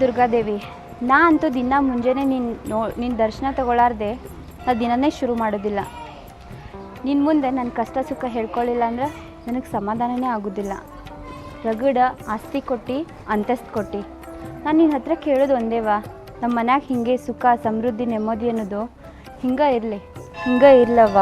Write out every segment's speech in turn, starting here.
ದುರ್ಗಾದೇವಿ ನಾ ಅಂತೂ ದಿನ ಮುಂಜಾನೆ ನಿನ್ನ ನೋ ನಿನ್ನ ದರ್ಶನ ತಗೊಳಾರ್ದೆ ನಾ ದಿನನೇ ಶುರು ಮಾಡೋದಿಲ್ಲ. ನಿನ್ನ ಮುಂದೆ ನನ್ನ ಕಷ್ಟ ಸುಖ ಹೇಳ್ಕೊಳ್ಳಿಲ್ಲ ಅಂದ್ರೆ ನನಗೆ ಸಮಾಧಾನನೇ ಆಗೋದಿಲ್ಲ. ರಗಡ ಆಸ್ತಿ ಕೊಟ್ಟು, ಅಂತಸ್ತು ಕೊಟ್ಟು. ನಾನು ನಿನ್ನ ಹತ್ರ ಕೇಳೋದು ಒಂದೇವಾ ನಮ್ಮ ಮನ್ಯಾಗ ಹಿಂಗೆ ಸುಖ, ಸಮೃದ್ಧಿ, ನೆಮ್ಮದಿ ಅನ್ನೋದು ಹಿಂಗೆ ಇರಲಿ, ಹಿಂಗೆ ಇರ್ಲವ್ವ?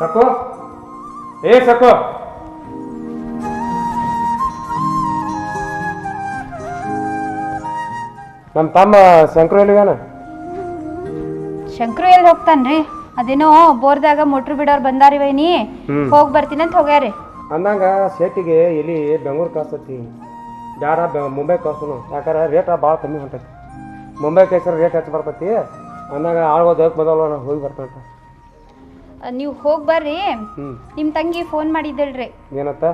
ಸಕು. ಏ ಸಕು. ನಮ್ಮ ತಮ್ಮ ಶಂಕರು ಎಲ್ಲಿಗಾನ? ಶಂಕರು ಎಲ್ಲಿ ಹೋಗ್ತಾನ್ರಿ? ಅದೇನೋ ಬೋರ್ದಾಗ ಮೋಟ್ರ್ ಬಿಡೋರು ಬಂದಾರಿವೈನಿ ಹ್ಮ್. ಹೋಗಿ ಬರ್ತೀನಿ ಅಂತ ಹೋಗ್ಯಾರಿ. ಅಂದಂಗ ಶೇಟಿಗೆ ಇಲ್ಲಿ ಬೆಂಗಳೂರು ಕಳ್ಸತಿ. ಬ್ಯಾಡ ಬೆ ಮುಂಬೈ ಕಳ್ಸೋನು. ಯಾಕಂದ್ರೆ ರೇಟ್ ಭಾಳ ಕಮ್ಮಿ ಹೊಂಟೈತಿ. ಮುಂಬೈ ಕೇಸರ ರೇಟ್ ಹೆಚ್ಚು ಬರ್ತೈತಿ. ಅಂದಾಗ ಆಳ್ಗೋದು ಹೋಗಿ ಬದಲ್ಲ ಹೋಗಿ ಬರ್ತಂತ ನೀವು ಹೋಗಿ ಬರ್ರಿ. ಹ್ಞೂ ನಿಮ್ಮ ತಂಗಿ ಫೋನ್ ಮಾಡಿದ್ದಳ್ರಿ. ಏನತ್ತ?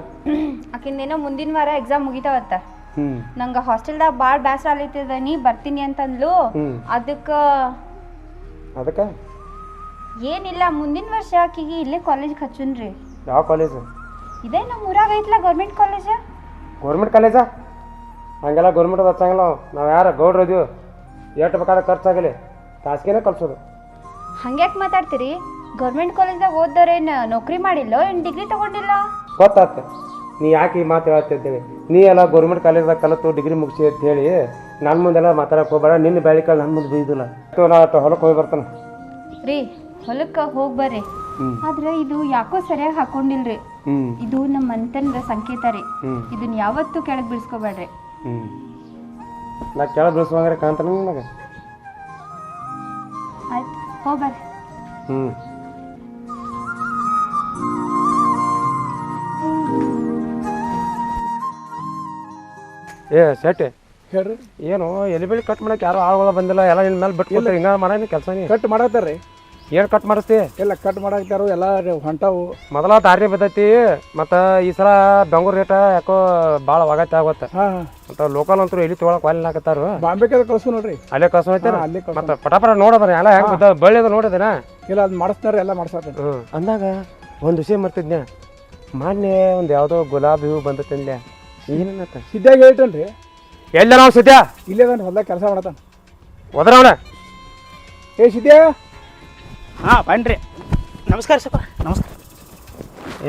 ಆಕಿಂದೇನೋ ಮುಂದಿನ ವಾರ ಎಕ್ಸಾಮ್ ಮುಗಿತಾವತ್ತ. ಹ್ಞೂ ನಂಗೆ ಹಾಸ್ಟೆಲ್ದಾಗ ಭಾಳ ಬೇಸರ ಆಗ್ಲತ್ತದ ನೀ ಬರ್ತೀನಿ ಅಂತಂದ್ಲು. ಅದಕ್ಕ ಅದಕ್ಕೆ ಅದಕ್ಕೆ? ಏನಿಲ್ಲ ಮುಂದಿನ ವರ್ಷ ಆಕಿಗೆ ಇಲ್ಲೇ ಕಾಲೇಜ್ ಹಚ್ಚುನ್ರಿ ಯಾವ ಕಾಲೇಜ್ ಇದೇ ನಮ್ಮ ಊರಾಗ ಐತ್ಲ ಗೌರ್ಮೆಂಟ್ ಕಾಲೇಜ್ ಗೌರ್ಮೆಂಟ್ ಕಾಲೇಜ ಹಂಗೆಲ್ಲ ಗೌರ್ಮೆಂಟ್ ಹಚ್ಚಂಗಿಲ್ಲ ನಾವು ಯಾರು ಗೌಡ್ರ ಇದೀವಿ? ಎಷ್ಟು ಬೇಕಾದ್ರೆ ಖರ್ಚಾಗಲಿ. ಖಾಸಗಿನೇ ಕಲ್ಸೋದು ಹಂಗ್ಯಾಕೆ ಮಾತಾಡ್ತೀರಿ? ಗೌರ್ಮೆಂಟ್ ಕಾಲೇಜ್ದಾಗ ಓದ್ದವ್ರೇನು ನೌಕರಿ ಮಾಡಿಲ್ಲ ಏನು ಡಿಗ್ರಿ ತಗೊಂಡಿಲ್ಲ? ಗೊತ್ತಾತ. ನೀ ಯಾಕೆ ಈ ಮಾತು ಹೇಳ್ತಿದ್ದೇವೆ ನೀ ಎಲ್ಲ ಗೌರ್ಮೆಂಟ್ ಕಾಲೇಜ್ದಾಗ ಕಲಿತು ಡಿಗ್ರಿ ಮುಗಿಸಿ ಅಂತ ಹೇಳಿ ನನ್ನ ಮುಂದೆಲ್ಲ ಮಾತಾಡಕ್ಕೆ ಹೋಗ್ಬೇಡ. ನಿನ್ನ ಬೆಳಿಕಲ್ ನನ್ನ ಮುಂದೆ ಬೀದಿಲ್ಲ ನಾ ಹೊಲಕ್ಕೆ ಹೋಗಿ ಬರ್ತಾನೆ. ರೀ ಹೊಲಕ್ಕೆ ಹೋಗಿ ಬರ್ರಿ. ಆದ್ರೆ ಇದು ಯಾಕೋ ಸರಿಯಾಗಿ ಹಾಕೊಂಡಿಲ್ರಿ. ಇದು ನಮ್ಮ ಮನೆತನದ ಸಂಕೇತ ರೀ. ಇದನ್ನ ಯಾವತ್ತೂ ಕೆಳಗೆ ಬಿಡಿಸ್ಕೋಬೇಡ್ರಿ. ನಾ ಕೆಳಗೆ ಬೀಳ್ಸುವಂಗ್ರೆ ಕಾಣ್ತಾನೆ ನನಗೆ? ಆಯ್ತು ಹೋಗ್ಬರ್ರಿ ಹ್ಞೂ ಏ ಸೆಟ್. ಹೇಳ್ರಿ. ಏನು ಎಲೆ ಬೆಳಿ ಕಟ್ ಮಾಡಕ್ಕೆ ಯಾರು ಆಳುಗಳ ಬಂದಿಲ್ಲ ಎಲ್ಲ ಇಲ್ಲಿ. ಮೇಲೆ ಬಿಟ್ಟು ಹಿಂಗ ಮಾಡೀನಿ ಕೆಲಸ ನೀ. ಕಟ್ ಮಾಡತ್ತಾರ್ರಿ ಏನು ಕಟ್ ಮಾಡಿಸ್ತಿ? ಎಲ್ಲ ಕಟ್ ಮಾಡಾಕ್ತಾರು ಎಲ್ಲ ಹೊಂಟಾವು. ಮೊದಲ ದಾರಿ ಬಿದ್ದೈತಿ ಮತ್ತು ಈ ಸಲ ಬೆಂಗ್ಳೂರು ರೇಟ ಯಾಕೋ ಭಾಳ ವಾಗತ್ತೆ ಆಗುತ್ತೆ. ಹಾ ಮತ್ತು ಲೋಕಲ್ ಅಂತೂ ಎಲ್ಲಿ ತೊಗೊಳಕ್ಕೆ ವಾಲಿ ಹಾಕತ್ತಾರು. ಬಾಂಬೆ ಕಳ್ಸು ನೋಡ್ರಿ. ಅಲ್ಲೇ ಕಳ್ಸು ಐತೆ ಅಲ್ಲೇ. ಮತ್ತು ಪಟಾಪಟ ನೋಡೋದ್ರ ಎಲ್ಲ ಹೆಂಗೆ ಬಿದ್ದ ಬಳ್ಳಿ ಅದು ಇಲ್ಲ ಅದು ಮಾಡಿಸ್ತಾರ ಎಲ್ಲ ಮಾಡ್ಸಾತಾರೆ ಅಂದಾಗ ಒಂದು ವಿಷಯ ಮರ್ತಿದ್ನ ಮೊನ್ನೆ ಒಂದು ಯಾವುದೋ ಗುಲಾಬಿ ಹೂ ಬಂದತ್ತಂದ್ಯ ಏನತ್ತ ಸಿದ್ಧಾಗ ಹೇಳ್ತೇನ್ರಿ. ಎಲ್ಲ ನಾವು ಸದ್ಯ ಇಲ್ಲೇ ಅದಾನ ಹೊಲ್ದಾಗ ಕೆಲಸ ಮಾಡತಾನ ಒದರವನ ಏ ಸಿದ್ಧ? ಹಾಂ ಬನ್ರಿ. ನಮಸ್ಕಾರ ಸಪ್ಪ. ನಮಸ್ಕಾರ.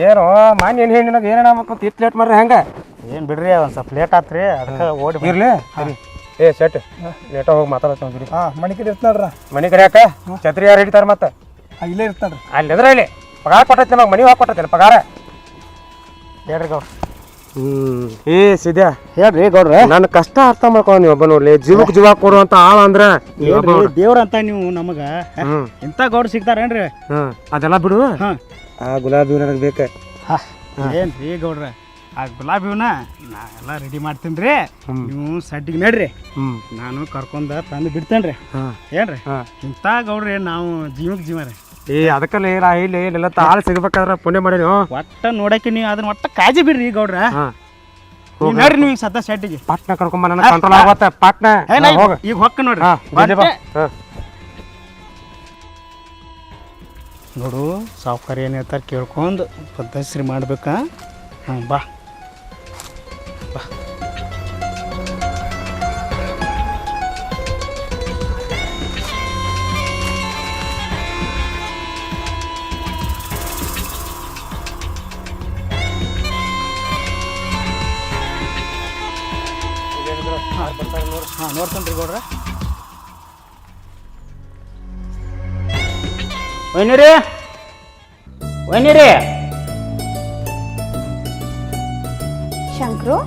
ಏನು ಮಾನ್ಯ ಏನು ಹೇಳಿ ನಿನಗೆ? ಏನೇನು ಆಗ್ಬೇಕು ಇತ್ತು ಲೇಟ್ ಮಾಡ್ರಿ ಹೆಂಗೆ? ಏನು ಬಿಡ್ರಿ ಒಂದು ಸ್ವಲ್ಪ ಲೇಟ್ ಆತ್ರಿ ಅದಕ್ಕೆ ಓಡಿ. ಇರ್ಲಿ ಏ ಸೆಟ್ ಲೇಟ ಹೋಗಿ ಮಾತಾಡತ್ತೀರಿ ಹಾ ಮನೆ ಕಡೆ ಇರ್ತಾಳ್ರ ಮನೆ ಕಡೆ ಯಾಕ? ಛತ್ರಿ ಯಾರು ಹಿಡಿತಾರೆ ಮತ್ತೆ? ಇಲ್ಲೇ ಇರ್ತಾಳ್ರಿ ಅಲ್ಲಿ ಎದ್ರ ಇಲ್ಲಿ ಪಗಾರ ಕೊಟ್ಟೈತೆ ನಮಗೆ ಮನೆ ಹೋಗಿ ಕೊಟ್ಟೈತೆ ಪಗಾರ? ಹೇಳ್ರಿ ಗೌಡ್ರ. ಹ್ಞೂ ಏ ಸಿದ್ಯಾ. ಹೇಳ್ರಿ ಗೌಡ್ರ. ನನ್ನ ಕಷ್ಟ ಅರ್ಥ ಮಾಡ್ಕೊಂಡ್ ನೀವು ಒಬ್ಬ ನೋಡ್ಲಿ. ಜೀವಕ್ ಜೀವ ಕೊಡುವಂತ ಆಳ ಅಂದ್ರೆ ನೀವ್ ಅಂತ ನೋಡು. ದೇವ್ರಂತ ನೀವು ನಮಗ? ಹ್ಮ್. ಇಂಥ ಗೌಡ್ರ ಸಿಗ್ತಾರೇನ್ರಿ? ಹ್ಮ್. ಅದೆಲ್ಲ ಬಿಡು. ಹಾಂ. ಆ ಗುಲಾಬಿ ನನಗೆ ಬೇಕ. ಏನು ರೀ ಗೌಡ್ರ? ಆ ಗುಲಾಬಿ ಹೂನ ನಾ ಎಲ್ಲ ರೆಡಿ ಮಾಡ್ತೀನಿ ರೀ ನೀವು ಸಡ್ಡಿಗೆ ನಡ್ರಿ. ಹ್ಮ್. ನಾನು ಕರ್ಕೊಂಡ ತಂದು ಬಿಡ್ತೇನ್ರಿ. ಹಾ. ಏನ್ರಿ? ಹಾ. ಇಂಥ ಗೌಡ್ರಿ ನಾವು ಜೀವಕ್ಕೆ ಜೀವ ರೀ ಏ ಅದಕ್ಕಲ್ಲ ಇಲ್ಲ ಇಲ್ಲಿ ತಾಳ ಸಿಗ್ಬೇಕಾದ್ರ ಸಿಗ್ಬೇಕಾದ್ರೆ ಪುಣ್ಯ ಮಾಡೀನಿ ಒಟ್ಟ ನೋಡಕ್ಕೆ ನೀವು ಅದನ್ನ ಒಟ್ಟ ಕಾಜಿ ಬಿಡ್ರಿ ಗೌಡ್ರ. ನೋಡ್ರಿ ನೀವು ನಡ್ರಿ ನೀವು ಈಗ ಸದ್ದ ಸಡ್ಡಿಗೆ ಪಟ್ನ ಕರ್ಕೊಂಬ ನನಗೆ ಕಂಟ್ರೋಲ್ ಆಗತ್ತ ಪಟ್ನ. ಏ, ನಾ ಈಗ- ಹೋಗ. ಈಗ ಹೊಕ್ಕ ನೋಡ್ರಿ. ಹಾ ಜಲ್ದಿ ಬಾ. ಹಾ. ನೋಡು ಸಾವುಕಾರ ಏನು ಹೇಳ್ತಾರೆ ಕೇಳ್ಕೊಂಡು ಪದ್ಧತಿ ಮಾಡ್ಬೇಕಾ. ಹಾಂ ಬಾ ಬಾ. ಹಾಂ ನೋಡ್ತಾನೆ ರೀ ಗೌಡ್ರ. ಒಯ್ನಿರಿ ಒಯ್ನಿರಿ ಶಂಕ್ರು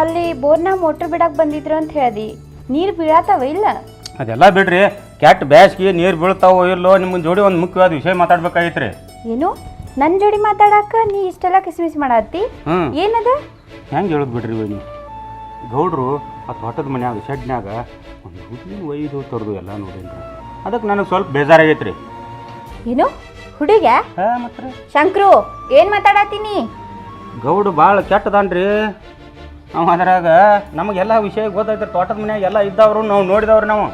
ಅಲ್ಲಿ ಬೋರ್ನ ಮೋಟ್ರ್ ಬಿಡಕ್ ಬಂದಿದ್ರು ಅಂತ ಹೇಳಿ ನೀರು ಬೀಳತ್ತವ ಇಲ್ಲ? ಅದೆಲ್ಲ ಬಿಡ್ರಿ ಕೆಟ್ಟ ಬ್ಯಾಸ್ಗಿ ನೀರು ಬೀಳ್ತಾವೋ ಇಲ್ಲೋ ನಿಮ್ಮ ಜೋಡಿ ಒಂದು ಮುಖ್ಯವಾದ ವಿಷಯ ಮಾತಾಡ್ಬೇಕಾಗಿತ್ರಿ. ಏನು? ನನ್ನ ಜೋಡಿ ಮಾತಾಡಕ ನೀ ಇಷ್ಟೆಲ್ಲ ಕಿಸ್ಮಿಸ್ ಮಾಡತ್ತಿ? ಹ್ಞೂ ಏನದ? ಹೆಂಗೆ ಹೇಳೋದು ಬಿಡ್ರಿ ನೀವು ಗೌಡ್ರು ಆ ತೋಟದ ಮನ್ಯಾಗ ಶೆಡ್ನ್ಯಾಗ ಒಂದು ಹುಡುಗಿನ ಒಯ್ದು ತರ್ದು ಎಲ್ಲ ನೋಡೇನ್ರಿ. ಅದಕ್ಕೆ ನನಗೆ ಸ್ವಲ್ಪ ಬೇಜಾರಾಗೈತ್ರಿ. ಏನು? ಹುಡುಗ ಹಾಂ ಮತ್ತೆ ರೀ. ಶಂಕ್ರು ಏನು ಮಾತಾಡತ್ತೀನಿ? ಗೌಡ ಭಾಳ ಕೆಟ್ಟದಾನ್ರಿ. ನಾವು ಅದ್ರಾಗ ನಮಗೆಲ್ಲ ವಿಷಯ ಗೊತ್ತೈತೆ ತೋಟದ ಮನ್ಯಾಗ ಎಲ್ಲ ಇದ್ದವ್ರು ನಾವು ನೋಡಿದವ್ರು ನಾವು.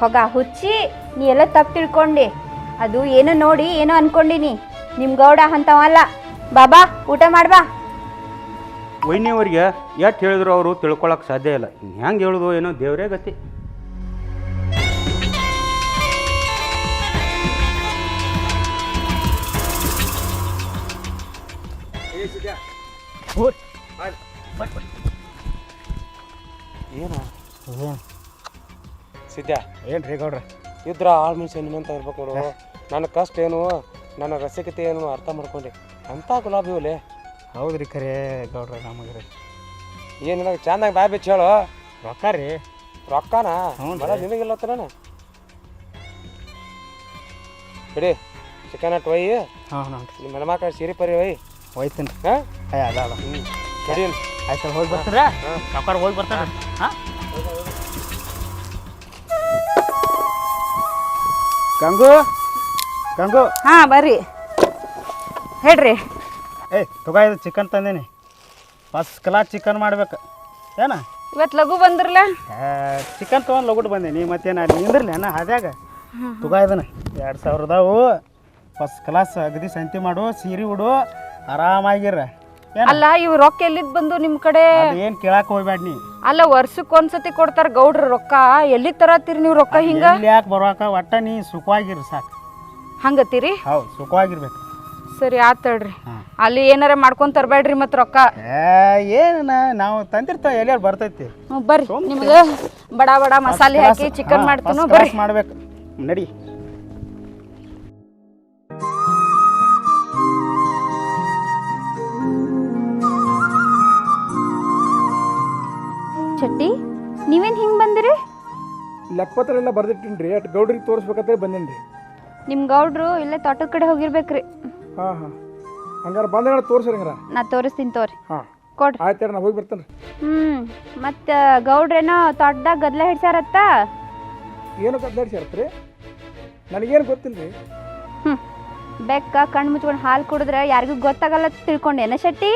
ಹೊಗ ಹುಚ್ಚಿ ನೀ ಎಲ್ಲ ತಪ್ಪು ತಿಳ್ಕೊಂಡಿ. ಅದು ಏನೋ ನೋಡಿ ಏನೋ ಅನ್ಕೊಂಡಿನಿ. ನಿಮ್ಮ ಗೌಡ ಅಂತವಲ್ಲ. ಬಾಬಾ ಊಟ ಮಾಡ್ಬಾ. ವೈನಿಯವರಿಗೆ ಎಷ್ಟು ಹೇಳಿದ್ರು ಅವರು ತಿಳ್ಕೊಳಕ್ಕೆ ಸಾಧ್ಯ ಇಲ್ಲ. ಹೆಂಗೆ ಹೇಳೋದು ಏನೋ ದೇವರೇ ಗತಿ. ಏನ ಏನು? ಸಿದ್ಧ ಏನು ರೀ ಗೌಡ್ರ? ಇದ್ರ ಆಳ್ ಮನುಷ್ಯ ನಿಮ್ಮಂತ ಇರ್ಬೇಕು ನೋಡು. ನನ್ನ ಕಷ್ಟ ಏನು ನನ್ನ ರಸಿಕತೆ ಏನು ಅರ್ಥ ಮಾಡ್ಕೊಂಡೆ. ಅಂತ ಗುಲಾಬಿ ಹೂಲೆ ಹೌದು ರೀ ಖರೆ ಗೌಡ್ರ ನಮಗೆ ರೀ ಏನಿಲ್ಲ ಚಂದಾಗ ಬಾಯ್ ಬಿಚ್ಚ ಹೇಳು. ರೊಕ್ಕ ರೀ. ರೊಕ್ಕನಾ? ಹ್ಞೂ ರೀ. ಮರ ನಿನಗಿಲ್ಲ ಹತ್ರನ ಬಿಡಿ ಚಿಕನ್ ಅಟ್ ಒಯ್ಯಿ. ಹಾಂ ಹಾಂ ನಿಮ್ಮ ಹೆಣ್ಮಕ್ಳು ಸೀರೆ ಪರಿ ಒಯ್ಯಿ. ಹೋಯ್ತೀನಿ ಹಾಂ? ಅಯ್ಯ ಅದ ಅದ. ಹ್ಞೂ ಸರಿ ಆಯ್ತು ಹೋಗಿ ಬರ್ತೀರಾ? ರೊಕ್ಕ ಹೋಗಿ ಬರ್ತಾರೆ. ಹಾಂ? ಗಂಗು? ಗಂಗು? ಹಾಂ ಬರ್ರಿ. ಹೇಳ್ರಿ. ಏಯ್ ತಗೋ ಇದು ಚಿಕನ್ ತಂದೇನಿ. ಫಸ್ಟ್ ಕ್ಲಾಸ್ ಚಿಕನ್ ಮಾಡ್ಬೇಕು. ಏನ? ಇವತ್ತು ಲಘು ಬಂದ್ರಲ್ಲ ಚಿಕನ್ ತೊಗೊಂಡು ಲಗುಟ್ ಬಂದೀನಿ ಮತ್ತೇನು ಅಲ್ಲಿ ನಿಂದ್ರಲ್ಲ ಏನ ಹಾದ್ಯಾಗ. ತಗೋ ಇದನ್ನ ಎರಡು ಸಾವಿರದವು ಫಸ್ಟ್ ಕ್ಲಾಸ್ ಅಗದಿ ಸಂತಿ ಮಾಡು ಸೀರೆ ಉಡು ಆರಾಮಾಗಿರ. ಅಲ್ಲ ಇವ್ ರೊಕ್ಕ ಎಲ್ಲಿದ್ ಬಂದು ನಿಮ್ ಕಡೆ? ಏನು ಕೇಳಕ್ ಹೋಗ್ಬೇಡ ನೀ. ಅಲ್ಲ ವರ್ಷಕ್ಕೆ ಒಂದ್ಸತಿ ಕೊಡ್ತಾರ ಗೌಡ್ರ ರೊಕ್ಕ. ಎಲ್ಲಿ ತರತ್ತೀರಿ ನೀವು ರೊಕ್ಕ ಹಿಂಗ? ಯಾಕೆ ಬರುವಾಕ ಒಟ್ಟ ನೀ ಸುಖವಾಗಿರು ಸಾಕು. ಹಂಗತ್ತೀರಿ ಹೌದು ಸುಖವಾಗಿರ್ಬೇಕು. ಸರಿ ಆತ್ ಹೇಳ್ರಿ. ಅಲ್ಲಿ ಏನಾರ ಮಾಡ್ಕೊಂಡ್ ತರಬೇಡ್ರಿ ಮತ್ ರೊಕ್ಕ. ಏನ ನಾವು ತಂದಿರ್ತಾವ ಎಲ್ಲಾರು ಬರ್ತೈತಿ? ಬರ್ರಿ. ನಿಮ್ಗೆ ಬಡ ಬಡ ಮಸಾಲೆ ಹಾಕಿ ಚಿಕನ್ ಮಾಡ್ತೀನೋ ಬರ್ರಿ. ಮಾಡ್ಬೇಕು. ನಡಿ. ಚಟ್ಟಿ ನೀವೇನ್ ಹಿಂಗ್ ಬಂದಿರಿ? ಲೆಕ್ಕಪತ್ರ ಎಲ್ಲ ಬರ್ದಿಟ್ಟಿನ್ರಿ ರೀ ಅಟ್ ಗೌಡ್ರಿಗೆ ತೋರಿಸ್ಬೇಕಂತ ಬಂದೇನ್ರಿ. ನಿಮ್ ನಿಮ್ಮ ಗೌಡ್ರು ಇಲ್ಲೇ ತೋಟದ ಕಡೆ ಹೋಗಿರ್ಬೇಕ್ರಿ. ಹಾಂ ಹಾಂ. ಹಂಗಾರೆ ಬಂದಾಗ ತೋರಿಸ್ರಿ ಹಂಗಾರ. ನಾ ತೋರಿಸ್ತೀನಿ ತೋರಿ. ಹಾಂ. ಕೊಡ್ರಿ. ಆಯ್ತು ನಾ ಹೋಗಿ ಬರ್ತೇನೆ ಹ್ಞೂ ಮತ್ತು ಗೌಡ್ರೇನೋ ತೋಟದಾಗ ಗದ್ಲ ಹಿಡ್ಸ್ಯಾರತ್ತ? ಏನು ಕದ್ದಾಡ್ಸಿ ರೀ ನನಗೇನು ಗೊತ್ತಿಲ್ಲ ರೀ ಹ್ಞೂ ಬೆಕ್ಕ ಕಣ್ಣು ಮುಚ್ಕೊಂಡು ಹಾಲು ಕುಡಿದ್ರೆ ಯಾರಿಗೂ ಗೊತ್ತಾಗಲ್ಲ ಅಂತ ತಿಳ್ಕೊಂಡೇನ ಶೆಟ್ಟಿ?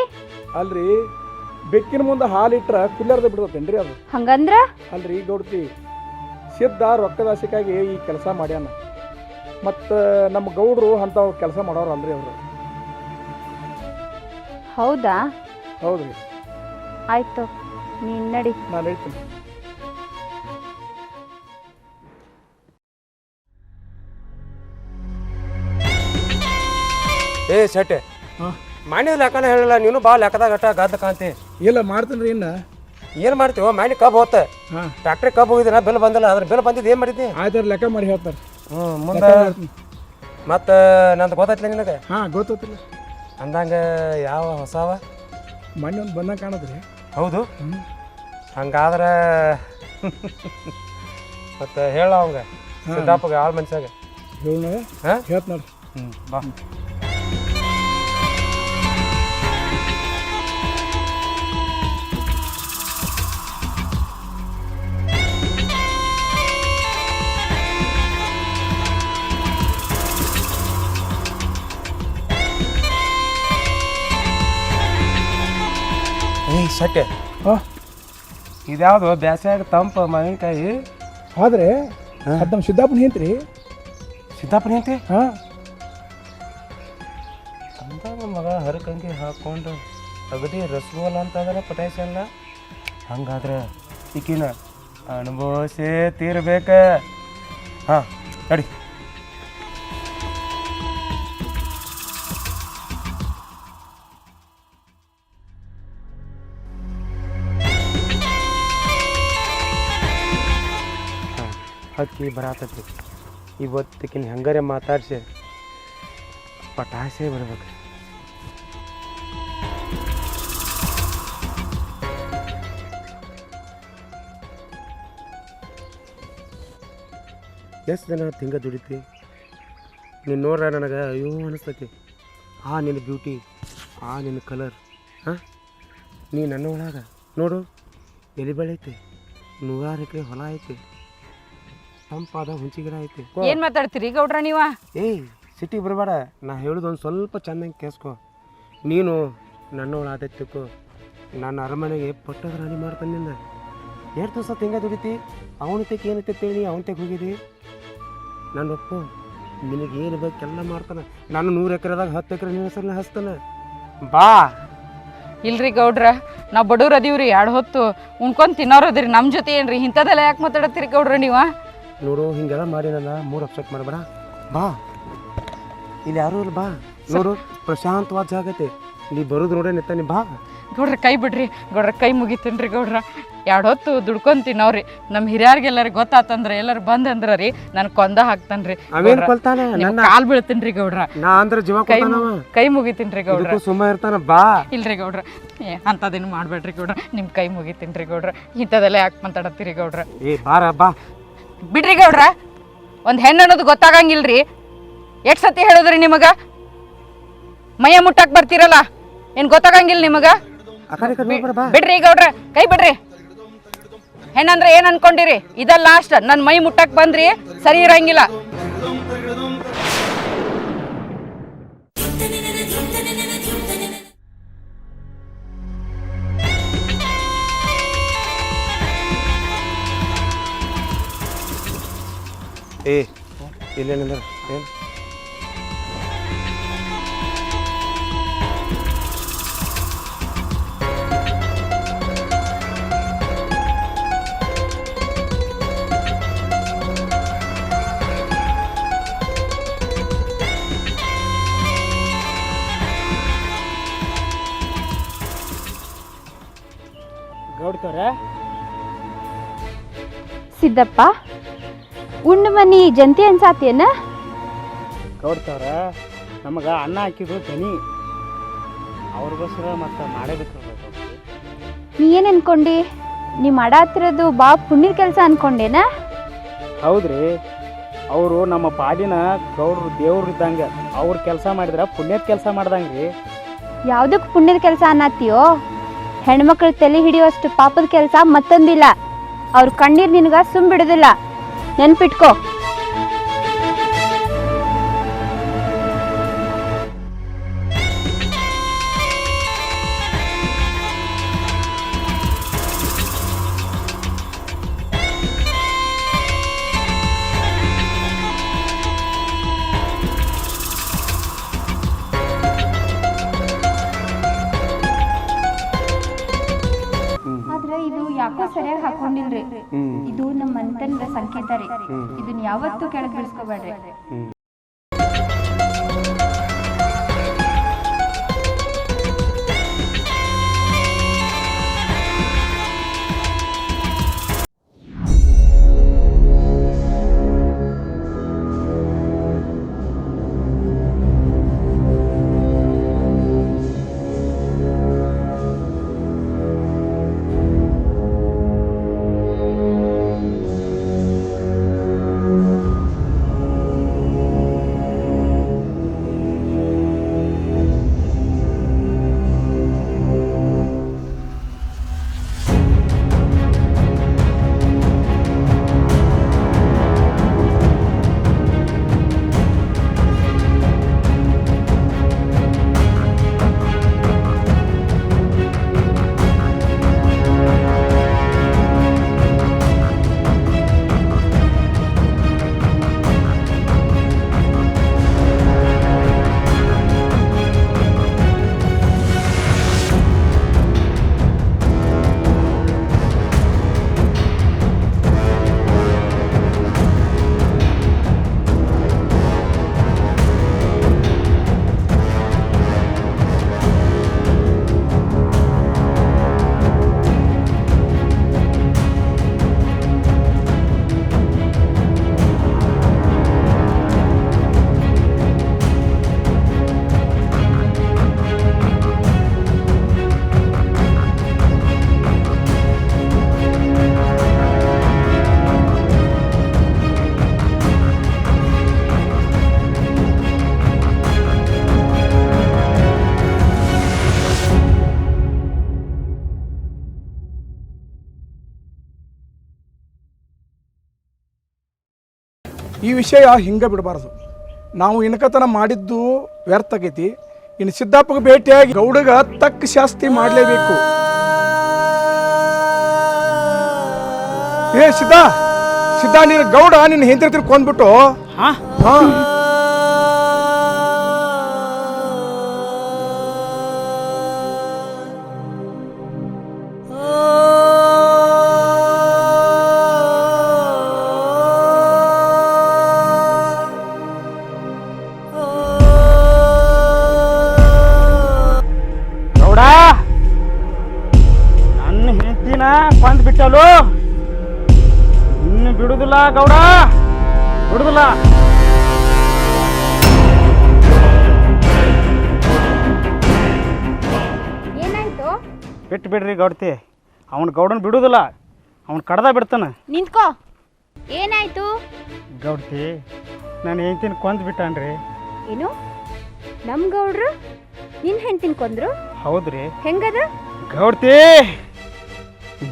ಅಲ್ರಿ ಬೆಕ್ಕಿನ ಮುಂದೆ ಹಾಲು ಇಟ್ರೆ ಕುಲ್ಲರ್ದ ಬಿಡ್ತೇನ್ರಿ ಅದು. ಹಂಗಂದ್ರ? ಅಲ್ರಿ ಗೌಡ್ತಿ ಸಿದ್ಧ ರೊಕ್ಕದ ಆಸೆಗಾಗಿ ಈ ಕೆಲಸ ಮಾಡ್ಯಾನ. ಮತ್ತು ನಮ್ಮ ಗೌಡರು ಅಂಥವು ಕೆಲಸ ಮಾಡೋರು ಅಲ್ರಿ ಅವರು. ಹೌದಾ? ಹೌದು ರೀ ಆಯ್ತು ನೀನ್ ನಡಿ. ನಾನು ಹೇಳ್ತೀನಿ. ಏ ಸೆಟ್ಟೆ ಹಾಂ? ಮಾನ್ಯ ಲೆಕ್ಕನ ಹೇಳಿಲ್ಲ ನೀನು ಬಾ ಲೆಕ್ಕದಾಗ ಅಟ್ಟ ಗದ್ದ ಕಾಂತಿ ಇಲ್ಲ ಮಾಡ್ತೀನಿ ರೀ ಇನ್ನು. ಏನು ಮಾಡ್ತೀವೋ ಮಾಣಿ ಕಬ್ಬು ಹೋತ. ಹಾಂ. ಫ್ಯಾಕ್ಟ್ರಿ ಕಬ್ಬು ಹೋಗಿದ್ದೀನ ಬಿಲ್ ಬಂದಿಲ್ಲ ಅದ್ರ ಬಿಲ್ ಬಂದಿದ್ದು ಏನು ಮಾಡಿದ್ದಿ? ಆಯ್ತು ಲೆಕ್ಕ ಮಾಡಿ ಹೇಳ್ತಾರೆ. ಹ್ಞೂ ಮುಂದೆ ಮತ್ತೆ ನಂದು ಗೊತ್ತೈತಿಲ್ಲ ನಿನಗೆ? ಹಾಂ ಗೊತ್ತಿಲ್ಲ ಅಂದಂಗೆ ಯಾವ ಹೊಸವ? ಮಣ್ಣು ಒಂದು ಬಂದಂಗೆ ಕಾಣದ್ರಿ. ಹೌದು. ಹಂಗಾದ್ರೆ ಮತ್ತೆ ಹೇಳ ಅವಂಗ. ಸಿದ್ದಾಪಗೆ ಆಳು ಮನುಷ್ಯಾಗ ಹೇಳ ಹಾಂ? ಹೇಳ್ತ ನೋಡ್ರಿ ಹ್ಞೂ ಬಾ. ಏಯ್ ಸಟ್ಟೆ ಹಾಂ. ಇದ್ಯಾವುದು ಬ್ಯಾಸ್ಯಾಗ ತಂಪು ಮಾವಿನಕಾಯಿ? ಆದ್ರೆ ಅದು ನಮ್ಮ ಸಿದ್ದಾಪನ ಹೆಂತ್ರಿ? ಸಿದ್ದಾಪುರ ಐತಿ ಹಾಂ. ಅಂದಾಗ ಮಗ ಹರಕಂಗಿ ಹಾಕ್ಕೊಂಡು ಅಗದಿ ರಸಗೋಲ ಅಂತ ಅದರ ಪಟಾಯ್ಸಿ ಅಲ್ಲ ಹಂಗಾದ್ರೆ ಈಕಿನ ಅನುಭವಿಸೇ ತೀರ್ಬೇಕ. ಹಾಂ ನಡಿ. ಹಕ್ಕಿ ಬರತೈತಿ ಇವತ್ತಿಕ್ಕಿನ ಹೆಂಗಾರೆ ಮಾತಾಡಿಸಿ ಪಟಾಸೆ ಬರಬೇಕು ಎಷ್ಟು ದಿನ ತಿಂಗ ದುಡಿತಿ? ನೀನು ನೋಡ್ರ ನನಗೆ ಅಯ್ಯೋ ಅನಿಸ್ತೈತಿ. ಆ ನಿನ್ನ ಬ್ಯೂಟಿ, ಆ ನಿನ್ನ ಕಲರ್ ಹಾಂ ನೀ ನನ್ನ ಒಳಗೆ ನೋಡು. ಎಲೆ ಬೆಳೆ ಐತಿ ಎಕರೆ ಹೊಲ ಐತಿ. ತಂಪಾದ ಹುಂಚಿ ಗಿಡ ಐತಿ ಏನ್ ಮಾತಾಡ್ತೀರಿ ಗೌಡ್ರ ನೀವ? ಏಯ್ ಸಿಟಿ ಬರಬೇಡ. ನಾ ಹೇಳೋದು ಒಂದು ಸ್ವಲ್ಪ ಚೆನ್ನಾಗಿ ಕೇಳಿಸ್ಕೊ ನೀನು ನನ್ನವಳು ಆದತ್ಯಕ್ಕು. ನನ್ನ ಅರಮನೆಗೆ ಪಟ್ಟದ ರಾಣಿ ಮಾಡ್ತಾನೆ ನಿನ್ನ ಎರಡು ದಿವಸ ತಿಂಗ ದುಡಿತಿ ಅವನತೆಗೆ ಏನೈತೆ ಹೇಳಿ ಅವನತೆಗೆ ಹೋಗಿದಿ. ನನ್ನ ಒಪ್ಪು. ನಿನಗೆ ಏನು ಬೇಕೆಲ್ಲ ಮಾಡ್ತಾನೆ. ನಾನು ನೂರು ಎಕರೆದಾಗ ಹತ್ತು ಎಕರೆ ನಿನ್ನ ಹೆಸರನ್ನ ಹಚ್ತಾನೆ ಬಾ. ಇಲ್ರಿ ಗೌಡ್ರ ನಾವು ಬಡವ್ರು ಅದೀವ್ರಿ. ಎರಡು ಹೊತ್ತು ಉಣ್ಕೊಂಡ್ ತಿನ್ನೋರು ಅದ್ರಿ. ನಮ್ಮ ಜೊತೆ ಏನ್ರಿ? ಇಂಥದ್ದೆಲ್ಲ ಯಾಕೆ ಮಾತಾಡತ್ತೀರಿ ಗೌಡ್ರ ನೀವು? ನೋಡು ಹಿಂಗೆಲ್ಲ ಮಾಡಿ ನನ್ನ ಮೂರು ಅಪ್ಸೆಟ್ ಮಾಡಬೇಡ. ಬಾ. ಇಲ್ಲಿ ಯಾರು ಇಲ್ಲ ಬಾ. ನೋಡು ಪ್ರಶಾಂತವಾದ ಜಾಗ ಐತೆ. ನೀ ಬರೋದು ನೋಡೇ ನೀ ಬಾ. ಗೌಡ್ರ ಕೈ ಬಿಡ್ರಿ. ಗೌಡ್ರ ಕೈ ಮುಗಿತೀನ್ರಿ ಗೌಡ್ರ. ಎರಡು ಹೊತ್ತು ದುಡ್ಕೊಂತೀನಿ ಅವ್ರಿ ನಮ್ಮ ಹಿರಿಯರ್ಗೆಲ್ಲರಿ ಗೊತ್ತಾತಂದ್ರೆ ಎಲ್ಲರೂ ಬಂದಂದ್ರ ರೀ ನಾನು ಕೊಂದ ಹಾಕ್ತಾನ ರೀ ಕೊಲ್ತಾನೆ? ನನ್ನ ಕಾಲ್ ಬೀಳ್ತೀನ್ರಿ ಗೌಡ್ರ. ನಾ ಅಂದ್ರೆ ಜೀವ ಕೈ ಮುಗಿತೀನಿ ಕೈ ಮುಗಿತೀನ್ರಿ ಗೌಡ್ರ. ಸುಮ್ಮನೆ ಸುಮ್ಮ ಇರ್ತಾನ ಬಾ. ಇಲ್ರಿ ಗೌಡ್ರ. ಏ ಅಂಥದ್ದೇನು ಮಾಡ್ಬೇಡ್ರಿ ಗೌಡ್ರ. ನಿಮ್ಮ ಕೈ ಮುಗಿತೀನ್ರಿ ಗೌಡ್ರ. ಇಂಥದೆಲ್ಲ ಯಾಕೆ ಮಾತಾಡತ್ತೀರಿ ಗೌಡ್ರ? ಏ ಬಾರ ಬಾ. ಬಿಡ್ರಿ ಗೌಡ್ರ. ಒಂದು ಹೆಣ್ಣು ಅನ್ನೋದು ಗೊತ್ತಾಗಂಗಿಲ್ರಿ. ಎಷ್ಟು ಸತಿ ಹೇಳಿದ್ರಿ ನಿಮಗ? ಮೈಯ ಮುಟ್ಟಕ್ಕೆ ಬರ್ತೀರಲ್ಲ? ಏನು ಗೊತ್ತಾಗಂಗಿಲ್ಲ ನಿಮಗ? ಬಿಡ್ರಿ ಗೌಡ್ರ ಕೈ ಬಿಡ್ರಿ. ಹೆಣ್ಣಂದ್ರೆ ಏನು ಅನ್ಕೊಂಡಿರಿ? ಇದ ಲಾಸ್ಟ್ ನನ್ನ ಮೈ ಮುಟ್ಟಕ್ಕೆ ಬಂದ್ರಿ ಸರಿ ಇರಂಗಿಲ್ಲ. ಏ ಇಲ್ಲೇನಂದ್ರೆ? ಏನು? ಗೌಡ್ತವ್ರ? ಸಿದ್ದಪ್ಪ? ಉಂಡು ಮನಿ ಜಂತಿ ಅನ್ಸಾತೇನ ಗೌಡ್ತವ್ರ ನಮಗೆ ಅನ್ನ ಹಾಕಿದ್ರು ದನಿ. ಅವ್ರಿಗೋಸ್ಕರ ಮತ್ತೆ ಮಾಡಬೇಕು ನೀ ಏನು ಅನ್ಕೊಂಡಿ? ನೀ ಮಾಡಾತಿರೋದು ಬಾ ಪುಣ್ಯದ ಕೆಲಸ ಅನ್ಕೊಂಡೇನ? ಹೌದ್ರಿ ಅವರು ನಮ್ಮ ಪಾಡಿನ ಗೌಡ್ರು ದೇವ್ರು ಇದ್ದಂಗೆ ಅವ್ರು ಕೆಲಸ ಮಾಡಿದ್ರೆ ಪುಣ್ಯದ ಕೆಲಸ ಮಾಡ್ದಂಗ್ರಿ. ಯಾವುದಕ್ಕೆ ಪುಣ್ಯದ ಕೆಲಸ ಅನ್ನತ್ತೀಯೋ ಹೆಣ್ಮಕ್ಳು ತಲೆ ಹಿಡಿಯುವಷ್ಟು ಪಾಪದ ಕೆಲಸ ಮತ್ತೊಂದಿಲ್ಲ. ಅವ್ರ ಕಣ್ಣೀರು ನಿನಗ ಸುಮ್ ಬಿಡೋದಿಲ್ಲ. ನೆನ್ಪಿಟ್ಕೋ. ಆದ್ರೆ ಇದು ಯಾಕೋ ಸರಿಯಾಗಿ ಹಾಕೊಂಡಿಲ್ರಿ. ಇದು ನಮ್ಮ ಸಂಕೇತ ರೀ. ಇದನ್ನ ಯಾವತ್ತೂ ಕೆಳಗೆ ಬಿಡಿಸ್ಕೋಬೇಡ್ರಿ. ಈ ವಿಷಯ ಹಿಂಗೆ ಬಿಡಬಾರ್ದು. ನಾವು ಇನ್ಕತನ ಮಾಡಿದ್ದು ವ್ಯರ್ಥ ಆಗೈತಿ. ಇನ್ನು ಸಿದ್ದಪ್ಪಗೆ ಭೇಟಿಯಾಗಿ ಗೌಡಗ ತಕ್ಕ ಶಾಸ್ತಿ ಮಾಡಲೇಬೇಕು. ಏ ಸಿದ್ಧ ಸಿದ್ಧ ನೀನು ಗೌಡ ನಿನ್ನ ಹೆಂಡತಿ ಕೊಂದ್ಬಿಟ್ಟು ಹಾಂ. ಬಿಡುದಿಲ್ಲ ಗೌಡ? ಬಿಡುದಿಲ್ಲ ಏನಾಯ್ತು? ಬಿಟ್ಟು ಬಿಡ್ರಿ ಗೌಡ್ತಿ. ಅವನು ಗೌಡನ್ ಬಿಡುದಿಲ್ಲ. ಅವನ್ ಕಡ್ದ ಬಿಡ್ತಾನ. ನಿಂತ್ಕೋ. ಏನಾಯ್ತು? ಗೌಡ್ತಿ ನಾನು ಹೆಂಡ್ತಿನ ಕೊಂದ್ ಬಿಟ್ಟಾನ್ರಿ. ಏನು? ನಮ್ ಗೌಡ್ರು? ನಿನ್ ಹೆಂಡ್ತಿನ ಕೊಂದ್ರು? ಹೌದ್ರಿ. ಹೆಂಗದ? ಗೌಡ್ತಿ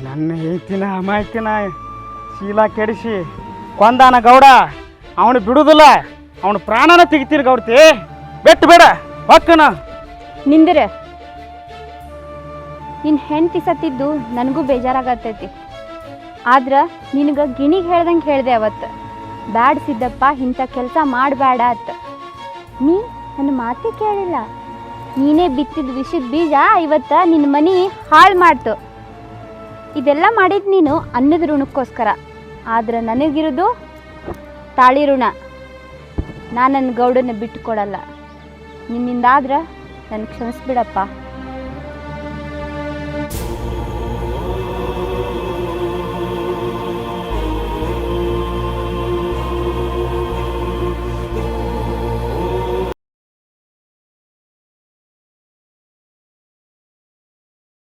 ನನ್ನ ಹೆಂಡ್ತಿನ ಅಮಾಯ್ತಿನ ಶೀಲ ಕೆಡಿಸಿ ಕೊಂದಾನ ಗೌಡ ಅವನು ಬಿಡುದಿಲ್ಲ, ಅವನ ಪ್ರಾಣನ ತೆಗಿತೀರಿ ಗೌಡ್ತಿ. ಬೆಟ್ಟು ಬೇಡ, ಹೊಕ್ಕನ. ನಿಂದಿರ. ನಿನ್ನ ಹೆಂಡತಿ ಸತ್ತಿದ್ದು ನನಗೂ ಬೇಜಾರಾಗತ್ತೈತಿ. ಆದ್ರೆ ನಿನಗೆ ಗಿಣಿಗೆ ಹೇಳ್ದಂಗೆ ಹೇಳಿದೆ ಅವತ್ತು. ಬ್ಯಾಡ್ ಸಿದ್ದಪ್ಪ, ಇಂಥ ಕೆಲಸ ಮಾಡಬೇಡ ಅತ್ತ. ನೀ ನನ್ನ ಮಾತೇ ಕೇಳಿಲ್ಲ. ನೀನೇ ಬಿತ್ತಿದ ವಿಷದ ಬೀಜ ಇವತ್ತು ನಿನ್ನ ಮನೆ ಹಾಳು ಮಾಡ್ತು. ಇದೆಲ್ಲ ಮಾಡಿದ ನೀನು ಅನ್ನದ ಋಣಕ್ಕೋಸ್ಕರ. ಆದ್ರೆ ನನಗಿರೋದು ತಾಳಿ ಋಣ ನಾನು ನನ್ನ ಗೌಡನ್ನ ಬಿಟ್ಟು ಕೊಡಲ್ಲ ನಿನ್ನಿಂದಾದ್ರೆ ನನ್ನ ಕ್ಷಮಿಸ್ಬಿಡಪ್ಪ.